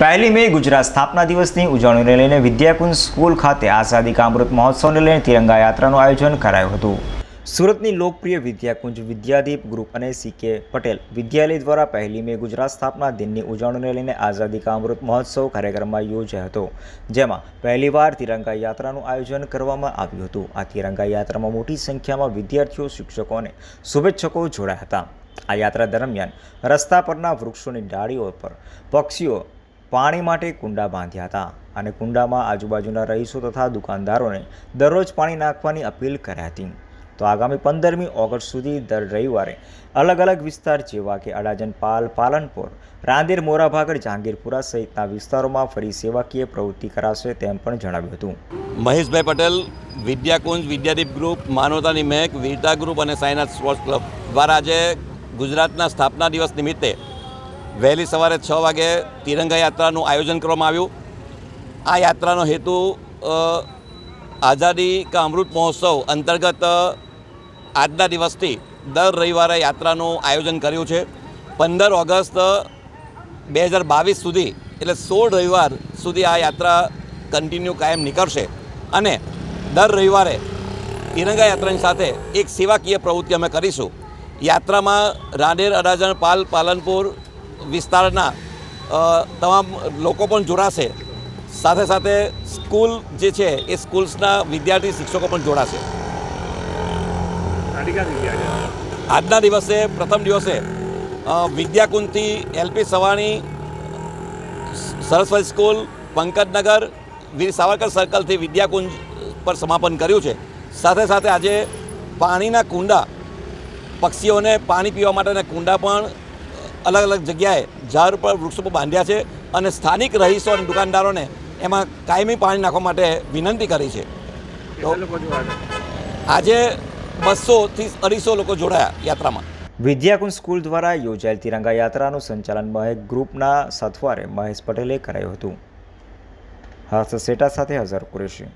પહેલી મે ગુજરાત સ્થાપના દિવસની ઉજવણીને લઈને વિદ્યાકુંજ સ્કૂલ ખાતે આઝાદી કા અમૃત મહોત્સવને લઈને તિરંગા યાત્રાનું આયોજન કરાયું હતું. સુરતની લોકપ્રિય વિદ્યાકુંજ વિદ્યાદીપ ગ્રુપ અને સી કે પટેલ વિદ્યાલય દ્વારા પહેલી મે ગુજરાત સ્થાપના દિનની ઉજવણીને લઈને આઝાદી કા અમૃત મહોત્સવ કાર્યક્રમમાં યોજાયો હતો, જેમાં પહેલીવાર તિરંગા યાત્રાનું આયોજન કરવામાં આવ્યું હતું. આ તિરંગા યાત્રામાં મોટી સંખ્યામાં વિદ્યાર્થીઓ, શિક્ષકો અને શુભેચ્છકો જોડાયા હતા. આ યાત્રા દરમિયાન રસ્તા પરના વૃક્ષોની ડાળીઓ પર પક્ષીઓ પાણી માટે કુંડા બાંધ્યા હતા અને કુંડામાં આજુબાજુના રહીશો તથા દુકાનદારોને દરરોજ પાણી નાખવાની અપીલ કરી હતી. તો આગામી પંદરમી ઓગસ્ટ સુધી દર રવિવારે અલગ અલગ વિસ્તાર જેવા કે અડાજનપાલ પાલનપુર, રાંદેર, મોરાભાગર, જહાંગીરપુરા સહિતના વિસ્તારોમાં ફરી સેવાકીય પ્રવૃત્તિ કરાશે તેમ પણ જણાવ્યું હતું. મહેશભાઈ પટેલ, વિદ્યાકુંજ વિદ્યાદીપ ગ્રુપ માનવતાની મેક વીરતા ગ્રુપ અને સાયનાથ સ્પોર્ટ્સ ક્લબ દ્વારા આજે ગુજરાતના સ્થાપના દિવસ નિમિત્તે વહેલી સવારે છ વાગે તિરંગા યાત્રાનું આયોજન કરવામાં આવ્યું. આ યાત્રાનો હેતુ આઝાદી કા અમૃત મહોત્સવ અંતર્ગત આજના દિવસથી દર રવિવારે યાત્રાનું આયોજન કર્યું છે. પંદર ઓગસ્ટ બે હજાર બાવીસ સુધી, એટલે સોળ રવિવાર સુધી આ યાત્રા કન્ટિન્યુ કાયમ નીકળશે. અને દર રવિવારે તિરંગા યાત્રાની સાથે એક સેવાકીય પ્રવૃત્તિ અમે કરીશું. યાત્રામાં રાંદેર, અડાજણ, પાલ, પાલનપુર વિસ્તારના તમામ લોકો પણ જોડાશે. સાથે સાથે સ્કૂલ જે છે એ સ્કૂલ્સના વિદ્યાર્થી શિક્ષકો પણ જોડાશે. આજના દિવસે પ્રથમ દિવસે વિદ્યાકુંજથી એલપી સવાણી સરસ્વતી સ્કૂલ પંકજનગર વીર સાવરકર સર્કલથી વિદ્યાકુંજ પર સમાપન કર્યું છે. સાથે સાથે આજે પાણીના કુંડા પક્ષીઓને પાણી પીવા માટેના કુંડા પણ અલગ અલગ જગ્યાએ ઝાડ પર વૃક્ષો પર બાંધ્યા છે અને સ્થાનિક રહીશો અને દુકાનદારોને એમાં કાયમી પાણી નાખવા માટે વિનંતી કરી છે. તો આજે બસોથી અઢીસો લોકો જોડાયા યાત્રામાં. વિદ્યાકુંજ સ્કૂલ દ્વારા યોજાયેલ તિરંગા યાત્રાનું સંચાલન મહેક ગ્રુપના સથવારે મહેશ પટેલે કરાયું હતું. હર્ષ સેટા સાથે હઝર કુરેશી.